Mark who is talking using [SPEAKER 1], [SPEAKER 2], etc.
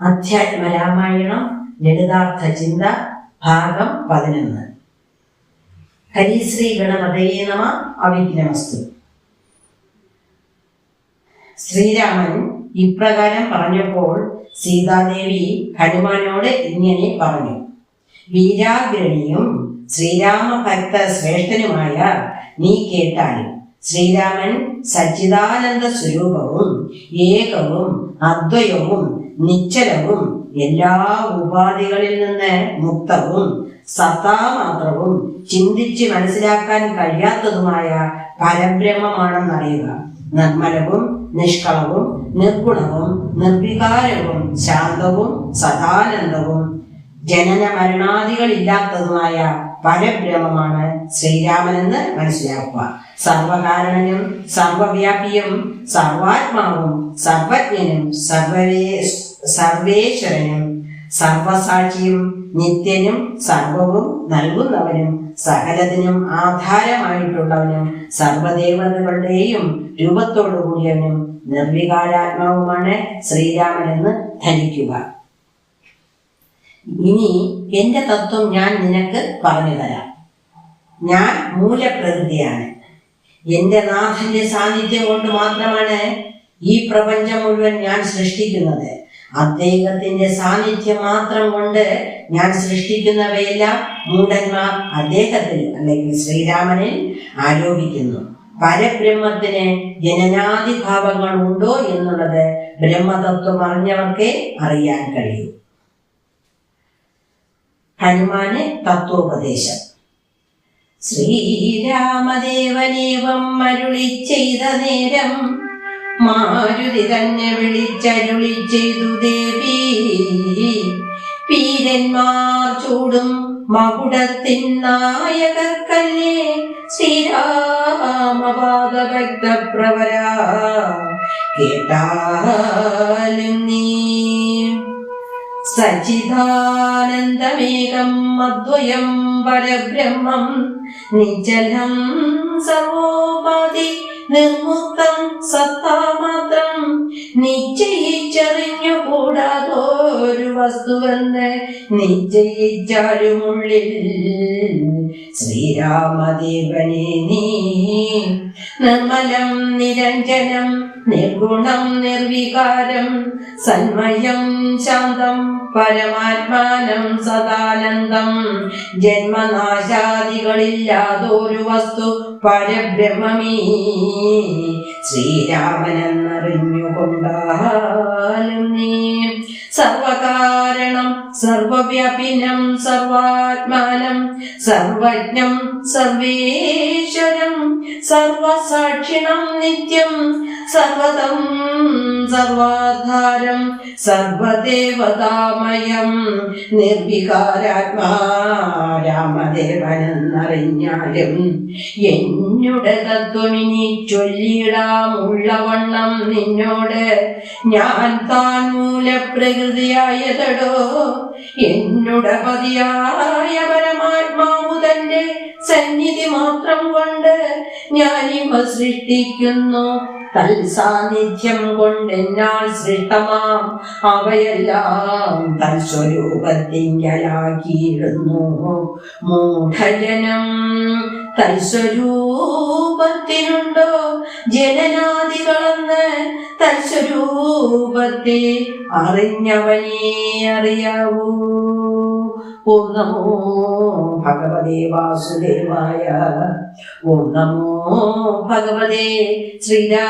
[SPEAKER 1] അധ്യാത്മരാമായണം ലളിതാർത്ഥ ചിന്ത ഭാഗം പതിനൊന്ന്. ഹരിശ്രീ ഗണപതയേ നമ അവിഘ്നമസ്തു. ശ്രീരാമൻ ഇപ്രകാരം പറഞ്ഞപ്പോൾ സീതാദേവി ഹനുമാനോട് ഇങ്ങനെ പറഞ്ഞു. വീരാഗ്രണിയും ശ്രീരാമഭക്ത ശ്രേഷ്ഠനുമായ നീ കേട്ടാലും ശ്രീരാമൻ സച്ചിദാനന്ദ സ്വരൂപവും ഏകവും അദ്വയവും നിശ്ചലവും എല്ലാ ഉപാധികളിൽ നിന്ന് മുക്തവും സത്താമാത്രവും ചിന്തിച്ച് മനസ്സിലാക്കാൻ കഴിയാത്തതുമായ പരബ്രഹ്മമാണെന്നറിയുക. നിർമ്മലവും നിഷ്കളവും നിർഗുണവും നിർവികാരവും ശാന്തവും സദാനന്ദവും ജനന മരണാദികളില്ലാത്തതുമായ പരബ്രഹ്മമാണ് ശ്രീരാമനെന്ന് മനസ്സിലാക്കുക. സർവകാരണനും സർവവ്യാപിയും സർവാത്മാവും സർവജ്ഞനും സർവവേ സർവേശ്വരനും സർവസാക്ഷിയും നിത്യനും സർവവും നൽകുന്നവനും സകലത്തിനും ആധാരമായിട്ടുള്ളവനും സർവദേവതകളുടെയും രൂപത്തോടു കൂടിയവനും നിർവികാരാത്മാവുമാണ് ശ്രീരാമനെന്ന് ധരിക്കുക. ഇനി എന്റെ തത്വം ഞാൻ നിനക്ക് പറഞ്ഞു തരാം. ഞാൻ മൂലപ്രകൃതിയാണ്. എന്റെ നാഥന്റെ സാന്നിധ്യം കൊണ്ട് മാത്രമാണ് ഈ പ്രപഞ്ചം മുഴുവൻ ഞാൻ സൃഷ്ടിക്കുന്നത്. അദ്ദേഹത്തിന്റെ സാന്നിധ്യം മാത്രം കൊണ്ട് ഞാൻ സൃഷ്ടിക്കുന്നവയെല്ലാം മൂഢന്മാർ അദ്ദേഹത്തിൽ അല്ലെങ്കിൽ ശ്രീരാമനിൽ ആരോപിക്കുന്നു. പരബ്രഹ്മത്തിന് ജനനാദിഭാവങ്ങൾ ഉണ്ടോ എന്നുള്ളത് ബ്രഹ്മതത്വം അറിഞ്ഞവർക്കേ അറിയാൻ കഴിയൂ. ഹനുമാന് തത്വോപദേശം. ശ്രീരാമദേവനേവം അരുളി ചെയ്ത നേരം മാരുതി തന്നെ വിളിച്ചരുളി ചെയ്തു ദേവി. പീരന്മാർ ചൂടും മകുടത്തിൻ നായകർക്കല്ലേ ശ്രീരാമപാദഭക്തപ്രവര കേട്ടാലും നീ. അദ്വയം പരബ്രഹ്മം. നിജലം സർവോപാധി നിർമുക്തം സത്താമാത്രം നിശ്ചയിച്ചറിഞ്ഞുകൂടാതോരു വസ്തുവെന്ന് നിശ്ചയിച്ചാലുമുള്ളിൽ ശ്രീരാമദേവനെ നീ. നിർമ്മലം നിരഞ്ജനം നിർഗുണം നിർവികാരം സന്മയം ശാന്തം പരമാത്മാനം സദാനന്ദം. ജന്മനാശാദികളില്ലാതൊരു വസ്തു പരബ്രഹ്മമീ. ശ്രീരാമനെന്നറിഞ്ഞുകൊണ്ടാലും നീ സർവകാരണം സർവവ്യാപിനം സർവാത്മാനം സർവജ്ഞം സർവേശ്വരം സർവസാക്ഷിണം നിത്യം സർവതം സർവാധാരം സർവദേവതാമയം നിർവികാരാത്മാ രാമദേവനെന്നറിഞ്ഞാലും എന്നുടെ തത്വമിനി ചൊല്ലിടാമുള്ളവണ്ണം നിന്നോട് ഞാൻ താൻ മൂലപ്രകൃതിയായതടോ എന്നുടെ പതിയായ പരമാത്മാവു തന്റെ സന്നിധി മാത്രം കൊണ്ട് ഞാനിവ സൃഷ്ടിക്കുന്നു. തൽസാന്നിധ്യം കൊണ്ടെന്നാൽ സൃഷ്ടമാം. അവയെല്ലാം തൽ സ്വരൂപത്തിങ്കലാക്കിയിരുന്നു മൂഢജനം തൽസ്വരൂപത്തിനുണ്ടോ ജനനാദികളെന്ന് തൽസ്വരൂപത്തെ അറിഞ്ഞവനേ അറിയാവൂ. ഓ നമോ ഭഗവതേ വാസുദേവായ ഓ നമോ ഭഗവതേ ശ്രീരാമചന്ദ്രായ